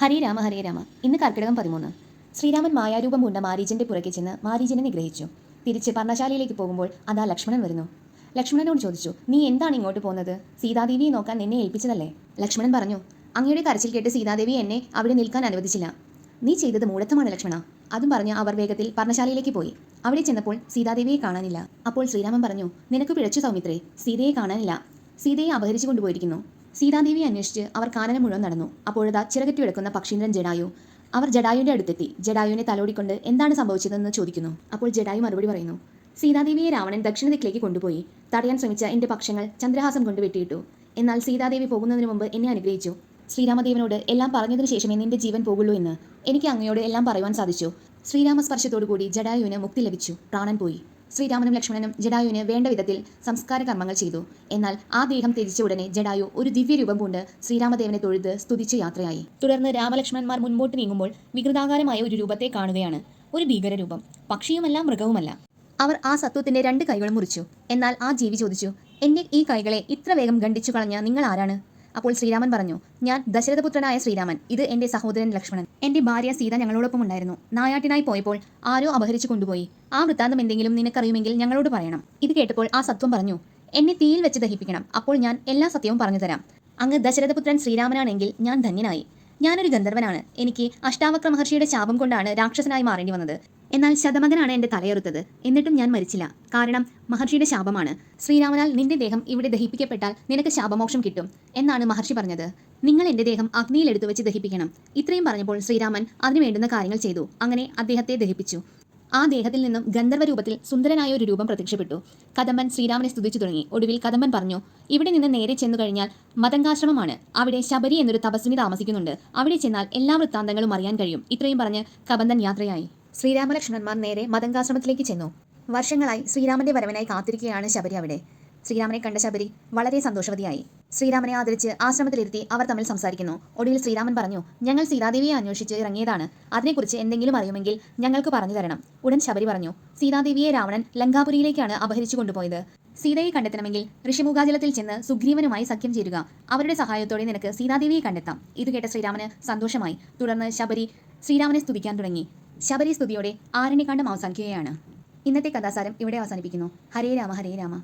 ഹരേ രാമ ഹരേ രാമ. ഇന്ന് കർക്കിടകം പതിമൂന്ന്. ശ്രീരാമൻ മായാരൂപം പൂണ്ട മാരീജന്റെ പുറകെ ചെന്ന് മാരീജനെ നിഗ്രഹിച്ചു. തിരിച്ച് പർണശാലയിലേക്ക് പോകുമ്പോൾ അതാ ലക്ഷ്മണൻ വരുന്നു. ലക്ഷ്മണനോട് ചോദിച്ചു നീ എന്താണ് ഇങ്ങോട്ട് പോകുന്നത് സീതാദേവിയെ നോക്കാൻ നിന്നെ ഏൽപ്പിച്ചതല്ലേ? ലക്ഷ്മണൻ പറഞ്ഞു അങ്ങയുടെ കരച്ചിൽ കേട്ട് സീതാദേവി എന്നെ അവിടെ നിൽക്കാൻ അനുവദിച്ചില്ല. നീ ചെയ്തത് മൂഢത്വമാണ് ലക്ഷ്മണ. അതും പറഞ്ഞ് അവർ വേഗത്തിൽ പർണശാലയിലേക്ക് പോയി. അവിടെ ചെന്നപ്പോൾ സീതാദേവിയെ കാണാനില്ല. അപ്പോൾ ശ്രീരാമൻ പറഞ്ഞു നിനക്ക് പിഴച്ചു സൗമിത്രേ സീതയെ കാണാനില്ല. സീതയെ അപഹരിച്ചു കൊണ്ടുപോയിരിക്കുന്നു. സീതാദേവിയെ അന്വേഷിച്ച് അവർ കാനനം മുഴുവൻ നടന്നു. അപ്പോഴതാ ചിറകറ്റി കിടക്കുന്ന പക്ഷീന്ദ്രൻ ജഡായു. അവർ ജഡായുവിന്റെ അടുത്തെത്തി. ജഡായുവിനെ തലോടിക്കൊണ്ട് എന്താണ് സംഭവിച്ചതെന്ന് ചോദിക്കുന്നു. അപ്പോൾ ജഡായു മറുപടി പറയുന്നു സീതാദേവിയെ രാവണൻ ദക്ഷിണ ദിക്കിലേക്ക് കൊണ്ടുപോയി. തടയാൻ ശ്രമിച്ച എന്റെ പക്ഷങ്ങൾ ചന്ദ്രഹാസം കൊണ്ട് വെട്ടിയിട്ടു. എന്നാൽ സീതാദേവി പോകുന്നതിന് മുമ്പ് എന്നെ അനുഗ്രഹിച്ചു. ശ്രീരാമദേവനോട് എല്ലാം പറഞ്ഞതിന് ശേഷമേ നിന്റെ ജീവൻ പോകുള്ളൂ എന്ന്. എനിക്ക് അങ്ങയോട് എല്ലാം പറയുവാൻ സാധിച്ചു. ശ്രീരാമസ്പർശത്തോടുകൂടി ജഡായുവിന് മുക്തി ലഭിച്ചു. പ്രാണൻ പോയി. ശ്രീരാമനും ലക്ഷ്മണനും ജഡായുവിന് വേണ്ട വിധത്തിൽ സംസ്കാര കർമ്മങ്ങൾ ചെയ്തു. എന്നാൽ ആ ദേഹം ത്യജിച്ച ഉടനെ ജഡായു ഒരു ദിവ്യരൂപം കൊണ്ട് ശ്രീരാമദേവനെ തൊഴുത് സ്തുതിച്ച് യാത്രയായി. തുടർന്ന് രാമലക്ഷ്മണന്മാർ മുൻപോട്ട് നീങ്ങുമ്പോൾ വികൃതാകാരമായ ഒരു രൂപത്തെ കാണുകയാണ്. ഒരു ഭീകരരൂപം. പക്ഷിയുമല്ല മൃഗവുമല്ല. അവർ ആ സത്വത്തിന്റെ രണ്ട് കൈകളും മുറിച്ചു. എന്നാൽ ആ ജീവി ചോദിച്ചു എന്റെ ഈ കൈകളെ ഇത്ര വേഗം ഖണ്ഡിച്ചു കളഞ്ഞ നിങ്ങൾ ആരാണ്? അപ്പോൾ ശ്രീരാമൻ പറഞ്ഞു ഞാൻ ദശരഥപുത്രനായ ശ്രീരാമൻ. ഇത് എന്റെ സഹോദരൻ ലക്ഷ്മണൻ. എന്റെ ഭാര്യ സീത ഞങ്ങളോടൊപ്പം ഉണ്ടായിരുന്നു. നായാട്ടിനായി പോയപ്പോൾ ആരോ അപഹരിച്ചു കൊണ്ടുപോയി. ആ വൃത്താന്തം എന്തെങ്കിലും നിനക്കറിയുമെങ്കിൽ ഞങ്ങളോട് പറയണം. ഇത് കേട്ടപ്പോൾ ആ സത്വം പറഞ്ഞു എന്നെ തീയിൽ വെച്ച് ദഹിപ്പിക്കണം. അപ്പോൾ ഞാൻ എല്ലാ സത്യവും പറഞ്ഞു തരാം. അങ്ങ് ദശരഥപുത്രൻ ശ്രീരാമനാണെങ്കിൽ ഞാൻ ധന്യനായി. ഞാനൊരു ഗന്ധർവനാണ്. എനിക്ക് അഷ്ടാവക്ര മഹർഷിയുടെ ശാപം കൊണ്ടാണ് രാക്ഷസനായി മാറേണ്ടി വന്നത്. എന്നാൽ ശതമകനാണ് എന്റെ തലയെറുത്തത്. എന്നിട്ടും ഞാൻ മരിച്ചില്ല. കാരണം മഹർഷിയുടെ ശാപമാണ്. ശ്രീരാമനാൽ നിന്റെ ദേഹം ഇവിടെ ദഹിപ്പിക്കപ്പെട്ടാൽ നിനക്ക് ശാപമോക്ഷം കിട്ടും എന്നാണ് മഹർഷി പറഞ്ഞത്. നിങ്ങൾ എന്റെ ദേഹം അഗ്നിയിൽ എടുത്തു വെച്ച് ദഹിപ്പിക്കണം. ഇത്രയും പറഞ്ഞപ്പോൾ ശ്രീരാമൻ അതിനു വേണ്ടുന്ന കാര്യങ്ങൾ ചെയ്തു. അങ്ങനെ അദ്ദേഹത്തെ ദഹിപ്പിച്ചു. ആ ദേഹത്തിൽ നിന്നും ഗന്ധർവ രൂപത്തിൽ സുന്ദരനായ ഒരു രൂപം പ്രത്യക്ഷപ്പെട്ടു. കദമ്പൻ ശ്രീരാമനെ സ്തുതിച്ചു തുടങ്ങി. ഒടുവിൽ കദമ്പൻ പറഞ്ഞു ഇവിടെ നിന്ന് നേരെ ചെന്നു കഴിഞ്ഞാൽ മതങ്കാശ്രമമാണ്. അവിടെ ശബരി എന്നൊരു തപസ്വിനി താമസിക്കുന്നുണ്ട്. അവിടെ ചെന്നാൽ എല്ലാ വൃത്താന്തങ്ങളും അറിയാൻ കഴിയും. ഇത്രയും പറഞ്ഞ് കബന്ധൻ യാത്രയായി. ശ്രീരാമലക്ഷ്മണന്മാർ നേരെ മതങ്കാശ്രമത്തിലേക്ക് ചെന്നു. വർഷങ്ങളായി ശ്രീരാമന്റെ വരവിനായി കാത്തിരിക്കുകയാണ് ശബരി അവിടെ. ശ്രീരാമനെ കണ്ട ശബരി വളരെ സന്തോഷവതിയായി. ശ്രീരാമനെ ആദരിച്ച് ആശ്രമത്തിലിരുത്തി അവർ തമ്മിൽ സംസാരിക്കുന്നു. ഒടുവിൽ ശ്രീരാമൻ പറഞ്ഞു ഞങ്ങൾ സീതാദേവിയെ അന്വേഷിച്ച് ഇറങ്ങിയതാണ്. അതിനെക്കുറിച്ച് എന്തെങ്കിലും അറിയുമെങ്കിൽ ഞങ്ങൾക്ക് പറഞ്ഞു തരണം. ഉടൻ ശബരി പറഞ്ഞു സീതാദേവിയെ രാവണൻ ലങ്കാപുരിയിലേക്കാണ് അപഹരിച്ചു കൊണ്ടുപോയത്. സീതയെ കണ്ടെത്തണമെങ്കിൽ ഋഷിമുഖാചലത്തിൽ ചെന്ന് സുഗ്രീവനുമായി സഖ്യം ചേരുക. അവരുടെ സഹായത്തോടെ നിനക്ക് സീതാദേവിയെ കണ്ടെത്താം. ഇത് കേട്ട ശ്രീരാമന് സന്തോഷമായി. തുടർന്ന് ശബരി ശ്രീരാമനെ സ്തുതിക്കാൻ തുടങ്ങി. ശബരി സ്തുതിയോടെ ആരണ്യകാന്ഡം അവസാനിക്കുകയാണ്. ഇന്നത്തെ കഥാസാരം ഇവിടെ അവസാനിപ്പിക്കുന്നു. ഹരേ രാമ ഹരേ രാമ.